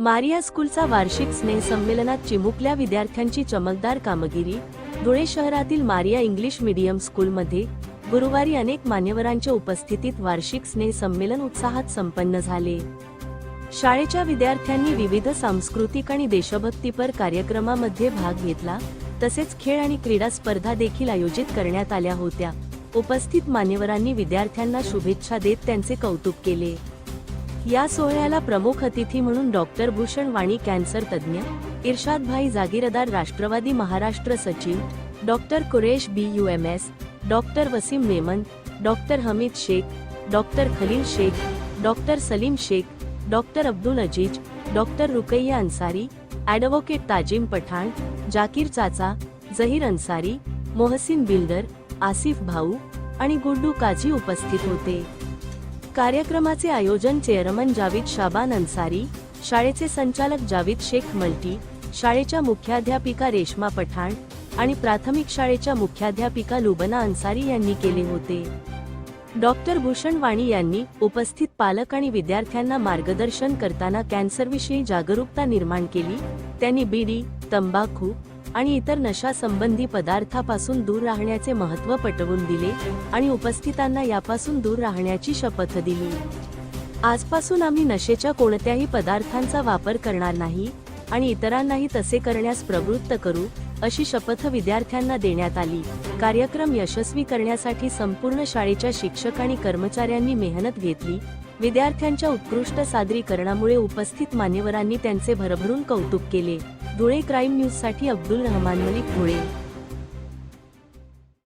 Maria स्कूलचा वार्षिक स्नेह संमेलनात चिमुकल्या विद्यार्थ्यांची चमकदार कामगिरी धुळे शहरातील मारिया इंग्लिश मीडियम स्कूलमध्ये गुरुवारी अनेक मान्यवरांच्या उपस्थितीत वार्षिक स्नेह संमेलन उत्साहात संपन्न झाले. शाळेच्या विद्यार्थ्यांनी विविध सांस्कृतिक आणि देशभक्तीपर कार्यक्रमामध्ये भाग घेतला तसेच खेळ आणि क्रीडा स्पर्धा देखील आयोजित करण्यात आल्या होत्या. उपस्थित मान्यवरांनी विद्यार्थ्यांना शुभेच्छा देत त्यांचे कौतुक केले. या सोहळ्याला प्रमुख अतिथी म्हणून डॉक्टर भूषण वाणी कॅन्सर तज्ज्ञ इर्शादभाई जागीरदार राष्ट्रवादी महाराष्ट्र सचिव doctor Kuresh B U M S doctor Wasim Memon doctor Hamid Shaikh doctor Khalil Shaikh doctor Salim Shaikh doctor Abdul Aziz doctor Rukaiya Ansari advocate Tajim Pathan Jakir चाचा जहीर अन्सारी मोहसिन बिल्डर आसिफ भाऊ आणि गुड्डू काझी उपस्थित होते. कार्यक्रमाचे आयोजन chairman Javed शाबान अन्सारी शाळेचे संचालक जावीद शेख मल्टी शाळेच्या मुख्याध्यापिका रेश्मा पठाण आणि प्राथमिक शाळेच्या मुख्याध्यापिका लुबना अन्सारी यांनी केले होते. डॉक्टर भूषण वाणी यांनी उपस्थित पालक आणि विद्यार्थ्यांना मार्गदर्शन करताना कॅन्सरविषयी जागरूकता निर्माण केली त्यांनी बीडी तंबाखू आणि इतर नशा संबंधी पदार्थापासून दूर राहण्याचे महत्त्व पटवून दिले आणि उपस्थितांना यापासून दूर राहण्याची शपथ दिली. आजपासून आम्ही नशेच्या कोणत्याही पदार्थांचा वापर करणार नाही आणि इतरांनाही तसे करण्यास प्रवृत्त करू अशी शपथ विद्यार्थ्यांना देण्यात आली. कार्यक्रम यशस्वी करण्यासाठी संपूर्ण शाळेच्या शिक्षक आणि कर्मचाऱ्यांनी मेहनत घेतली. विद्यार्थ्यांच्या उत्कृष्ट सादरीकरणामुळे उपस्थित मान्यवरांनी त्यांचे भरभरून कौतुक केले. धुळे क्राईम न्यूजसाठी अब्दुल रहमान मलिक धुळे